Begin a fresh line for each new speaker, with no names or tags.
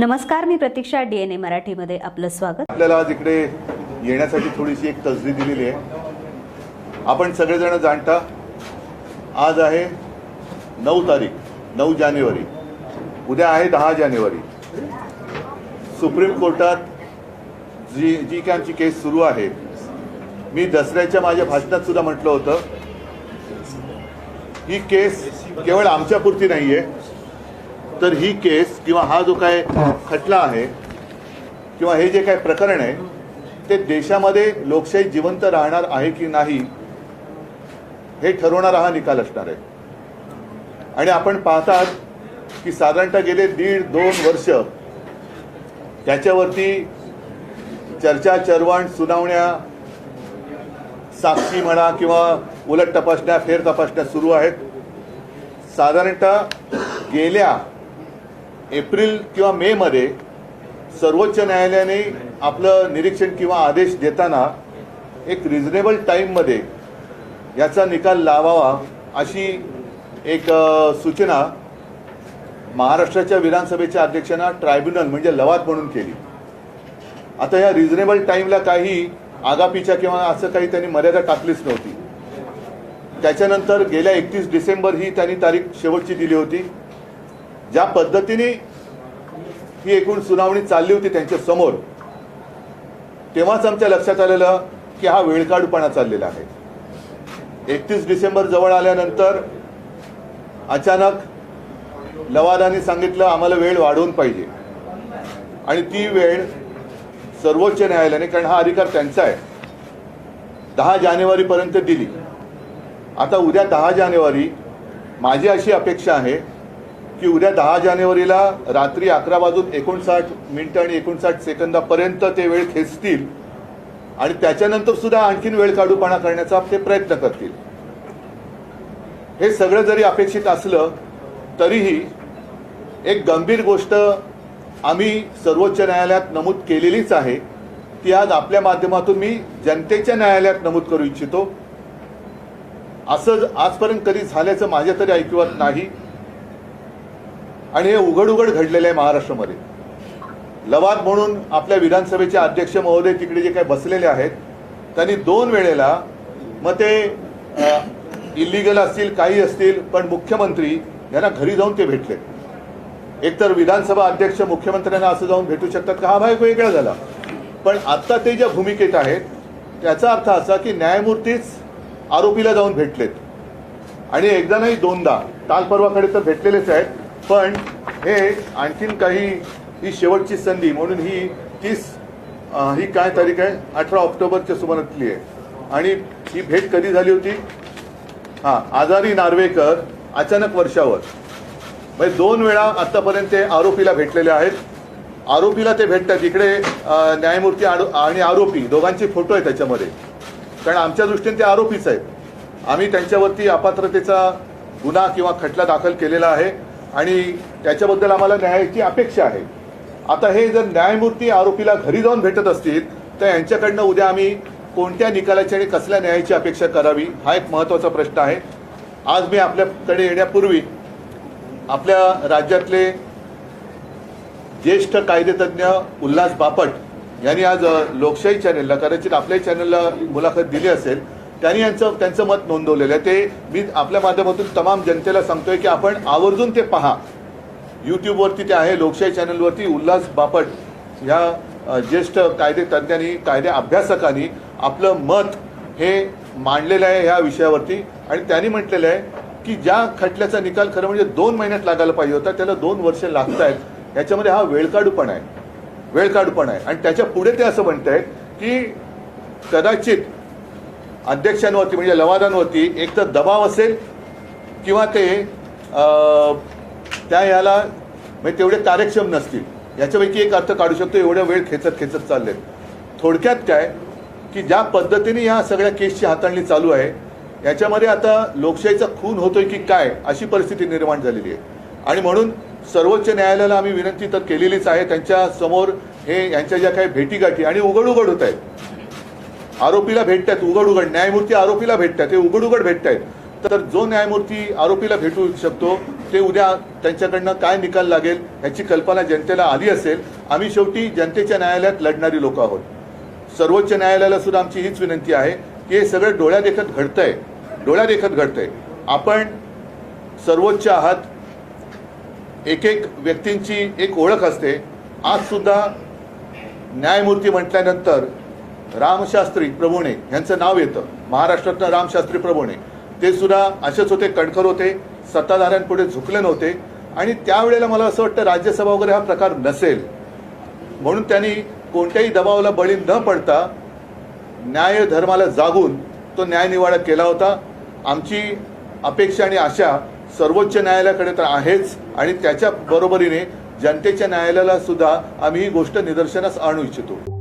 नमस्कार मी प्रतीक्षा D N A मराठीमध्ये आपलं स्वागत.
आपल्याला आज इकडे येण्यासाठी थोडीशी एक तसदी दिलेली आहे. आपण सगळेजण जाणता आज आहे नऊ तारीख नऊ जानेवारी. उद्या आहे दहा जानेवारी. सुप्रीम कोर्टात जी जी काय आमची केस सुरू आहे मी दसऱ्याच्या माझ्या भाषणात सुद्धा म्हटलं होतं ही केस केवळ आमच्यापुरती नाही आहे तर ही केस किंवा हा जो काय खटला आहे किंवा हे जे काय प्रकरण आहे ते देशामध्ये लोकशाही जिवंत राहणार आहे की नाही हे ठरवणारा हा निकाल असणार आहे. आणि आपण पाहतात की साधारणतः गेले दीड दोन वर्ष त्याच्यावरती चर्चा चरवण सुनावण्या साक्षी म्हणा किंवा उलट तपासण्या फेर तपासण्या सुरू आहेत. साधारणतः गेल्या एप्रिल किंवा मे मध्ये सर्वोच्च न्यायालयाने आपलं निरीक्षण किंवा आदेश देताना एक रिझनेबल टाईममध्ये याचा निकाल लावावा अशी एक सूचना महाराष्ट्राच्या विधानसभेच्या अध्यक्षांना ट्रायब्युनल म्हणजे लवाद म्हणून केली. आता या रिझनेबल टाईमला काही आगापीच्या किंवा असं काही त्यांनी मर्यादा टाकलीच नव्हती. त्याच्यानंतर गेल्या एकतीस डिसेंबर ही त्यांनी तारीख शेवटची दिली होती. ज्या पद्धतीने ही एकूण सुनावणी चालली होती त्यांच्यासमोर तेव्हाच आमच्या लक्षात आलेलं की हा वेळकाडूपणा चाललेला आहे. एकतीस डिसेंबर जवळ आल्यानंतर अचानक लवादाने सांगितलं आम्हाला वेळ वाढवून पाहिजे. आणि ती वेळ सर्वोच्च न्यायालयाने कारण हा अधिकार त्यांचा आहे दहा जानेवारीपर्यंत दिली. आता उद्या दहा जानेवारी माझी अशी अपेक्षा आहे की उद्या दहा जानेवारीला रात्री अकरा वाजून एकोणसाठ मिनिटं आणि एकोणसाठ सेकंदापर्यंत ते वेळ खेचतील. आणि त्याच्यानंतर सुद्धा आणखीन वेळ काढूपणा करण्याचा ते प्रयत्न करतील. हे सगळं जरी अपेक्षित असलं तरीही एक गंभीर गोष्ट आम्ही सर्वोच्च न्यायालयात नमूद केलेलीच आहे. ती आज आपल्या माध्यमातून मी जनतेच्या न्यायालयात नमूद करू इच्छितो. असं आजपर्यंत कधी झाल्याचं माझ्या तरी ऐकिवात नाही. आणि हे उघड उघड घडलेलं आहे महाराष्ट्रामध्ये. लवाद म्हणून आपल्या विधानसभेचे अध्यक्ष महोदय तिकडे जे काही बसलेले आहेत त्यांनी दोन वेळेला मग ते इलिगल असतील काही असतील पण मुख्यमंत्री यांना घरी जाऊन ते भेटले. एकतर विधानसभा अध्यक्ष मुख्यमंत्र्यांना असं जाऊन भेटू शकतात का? हा भाग वेगळा झाला. पण आत्ता ते ज्या भूमिकेत आहेत त्याचा अर्थ असा की न्यायमूर्तीच आरोपीला जाऊन भेटलेत. आणि एकदा नाही दोनदा. काल परवाकडे तर भेटलेलेच आहेत. पण हे आणखीन काही ही शेवटची संधी म्हणून ही तीस ही काय तारीख आहे? अठरा ऑक्टोबरच्या सुमारातली आहे. आणि ही भेट कधी झाली होती? हा आजारी नार्वेकर अचानक वर्षावर. म्हणजे दोन वेळा आतापर्यंत ते आरोपीला भेटलेले आहेत. आरोपीला ते भेटतात. इकडे न्यायमूर्ती आरो- आणि आरोपी दोघांचे फोटो आहेत त्याच्यामध्ये. कारण आमच्या दृष्टीने ते आरोपीच आहेत. आम्ही त्यांच्यावरती अपात्रतेचा गुन्हा किंवा खटला दाखल केलेला आहे. आणि त्याच्याबद्दल आम्हाला न्यायाची अपेक्षा आहे. आता हे जर न्यायमूर्ती आरोपीला घरी जाऊन भेटत असतील तर यांच्याकडनं उद्या आम्ही कोणत्या निकालाची आणि कसल्या न्यायाची अपेक्षा करावी हा एक महत्त्वाचा प्रश्न आहे. आज मी आपल्याकडे येण्यापूर्वी आपल्या राज्यातले ज्येष्ठ कायदेतज्ञ उल्हास बापट यांनी आज लोकशाही चॅनेलला कदाचित आपल्याही चॅनलला मुलाखत दिली असेल त्यांनी यांचं त्यांचं मत नोंदवलेलं आहे. ते मी आपल्या माध्यमातून तमाम जनतेला सांगतोय की आपण आवर्जून ते पहा. यूट्यूबवरती ते आहे लोकशाही चॅनलवरती उल्हास बापट ह्या ज्येष्ठ कायदे तज्ज्ञांनी कायदे अभ्यासकांनी आपलं मत हे मांडलेलं आहे ह्या विषयावरती. आणि त्यांनी म्हटलेलं आहे की ज्या खटल्याचा निकाल खरं म्हणजे दोन महिन्यात लागायला पाहिजे होता त्याला दोन वर्ष लागत आहेत. ह्याच्यामध्ये हा वेळकाढूपणा आहे. वेळकाढूपणा आहे. आणि त्याच्या पुढे ते असं म्हणत आहेत की कदाचित अध्यक्षांवरती म्हणजे लवादांवरती एक तर दबाव असेल किंवा ते त्या याला म्हणजे तेवढे कार्यक्षम नसतील. याच्यापैकी एक अर्थ काढू शकतो एवढ्या वेळ खेचत खेचत चाललेत. थोडक्यात काय की ज्या पद्धतीने या सगळ्या केसची हाताळणी चालू आहे याच्यामध्ये आता लोकशाहीचा खून होतोय की काय अशी परिस्थिती निर्माण झालेली आहे. आणि म्हणून सर्वोच्च न्यायालयाला आम्ही विनंती तर केलेलीच आहे त्यांच्यासमोर हे यांच्या ज्या काही भेटीगाठी आणि उघड उघड होत आहेत आरोपीला भेटतात उघड उघड न्यायमूर्ती आरोपीला भेटतात ते उघड उघड भेटत आहेत तर जो न्यायमूर्ती आरोपीला भेटू शकतो ते उद्या त्यांच्याकडनं काय निकाल लागेल ह्याची कल्पना जनतेला आली असेल. आम्ही शेवटी जनतेच्या न्यायालयात लढणारी लोक आहोत. सर्वोच्च न्यायालयाला सुद्धा आमची हीच विनंती आहे की हे सगळं डोळ्यादेखत घडतंय. डोळ्यादेखत घडतंय. आपण सर्वोच्च आहात. एक एक व्यक्तींची एक ओळख असते. आज सुद्धा न्यायमूर्ती म्हटल्यानंतर रामशास्त्री प्रभुणे यांचं नाव येतं. महाराष्ट्रातनं रामशास्त्री प्रभुणे. ते सुद्धा असेच होते कणखर होते सत्ताधाऱ्यांपुढे झुकले नव्हते. आणि त्यावेळेला मला असं वाटतं राज्यसभा वगैरे हा प्रकार नसेल. म्हणून त्यांनी कोणत्याही दबावाला बळी न पडता न्याय धर्माला जागून तो न्यायनिवाडा केला होता. आमची अपेक्षा आणि आशा सर्वोच्च न्यायालयाकडे तर आहेच. आणि त्याच्या बरोबरीने जनतेच्या न्यायालयाला सुद्धा आम्ही ही गोष्ट निदर्शनास आणू इच्छितो.